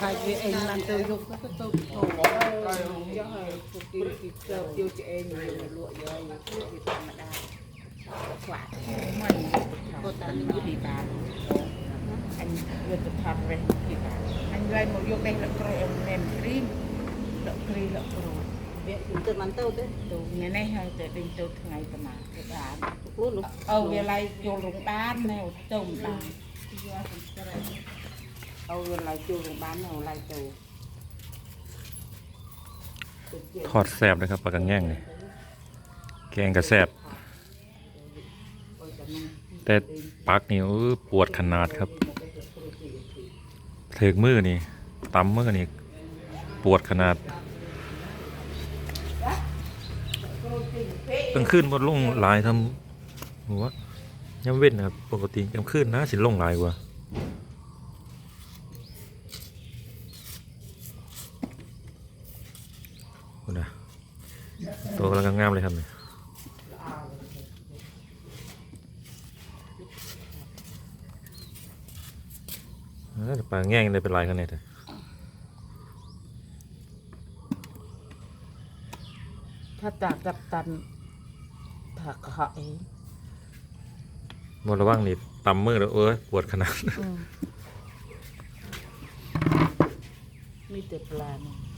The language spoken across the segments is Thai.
ហើយវាអេងបានទៅយកទៅទៅចឹងហើយពួកគេគេទៅយកចេញលក់យកវាធម្មតាខ្វាក់មិនគាត់តាមនេះពីបានអញយកទៅផាត់វិញពីបានអញឡើងមកយកដេកលក្រូអមែនព្រីលក្រីលក្រូវាទៅមិនទៅទេទៅថ្ងៃនេះហើយទៅដេញទៅថ្ងៃប្រមាណទៅបានខ្លួនអូវាឡើងចូលរងដានណែទៅមិនបានយកសំស្រីเอาเงินจูงบ้านเอาจูทอดแซบนะครับปลากังแง่งนี่แกงกระแซบแต่ปักนี่ปวดขนาดครับเถือกมือนี่ตำมือนี่ปวดขนาดกลางคืนบนลงหลายทำหัวย้ำเว้นนะปกติกลางคืนนะสิลงหลายกว่านะตัวกำลังงามเลยครับเนี่ยปลาแง่งเลยเป็นลายขนานเ่ยถ้าจากจับตันถักหอยมระว่างนี่ตำมือแล้วเออปวดขนาดมีแต่ปลาเนี่ย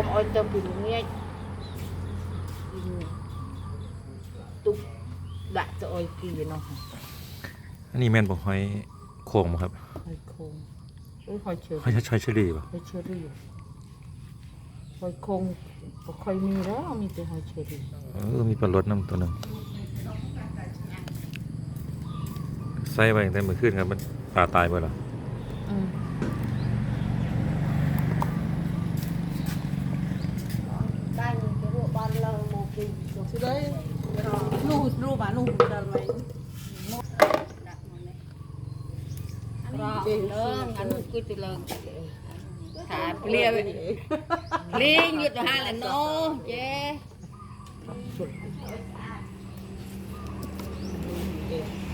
ออ o อ t o b ปุ่นเ g ี y ยตุ i ก u k dak อยกีเนาะอันนี้แม่นบกหอยโงมง้งครับหอย k o หอยเชอรี่หอยเชอรี่ป่ะหอยเชอรี่หอยโคงบคอยมีแล้วมีแต่หอยเชอรี่เออมีปลาลดน้ำตัวหนึ่งใส่ไปตั้งแต่เมื่อคืนครับมันปลาตายไปแล้วขาเปลี่ยนเลี้ยงหยุดห่าเลยวน้อเจ้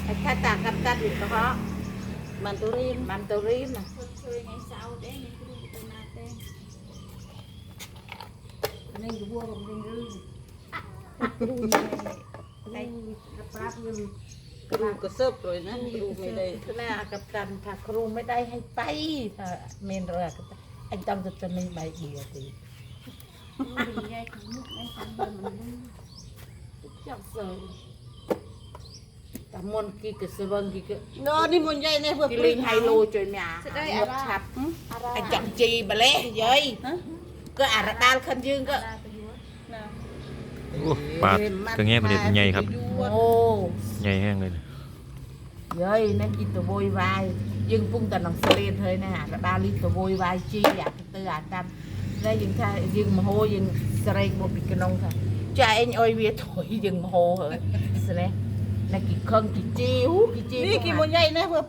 ไอ้าตากับตัดอยูเฉพาะมันตุรีมมันตุรีนนั่งอยู่บัวผมเรื่อยๆไอ้ไอ้ปลาเพื่อนกระดูกกระเซิบเลยนะกระดูกไม่ได้ណាកັບកម្មថាគ្រូមិនដៃឲ្យបៃថាមានរកអញចង់ទៅនឹងបៃឌីទេយាយខាងមុខឯងតាមមើលមិនដឹងចាំសើតាមមុនគីកសវងគីកណូនេះមុនយាយនេះធ្វើព្រីងហៃឡូជួយមាមកឆាប់អញចង់ជីម្លេះយាយក៏អារដាលខិនយើងក៏โอ้ปลาตัวเงี้ยมันเด็ดใหญ่ครับអូใหญ่แห้งเลยนะเย้ยนั่นกินตัวโวยวายយើងពុំតែនឹងស្លេតហើយណាកដាលីទៅវយវាយជីអាទៅអាតាមតែយើងថាយើងមហោយើងស្រែកមកពីក្នុងថាចាឯងអុយវាថុយយើងមហោហើយស្នេះណាគីខឹងគីជីហ៊ូគីជីនេះគីមួយញ៉ៃណា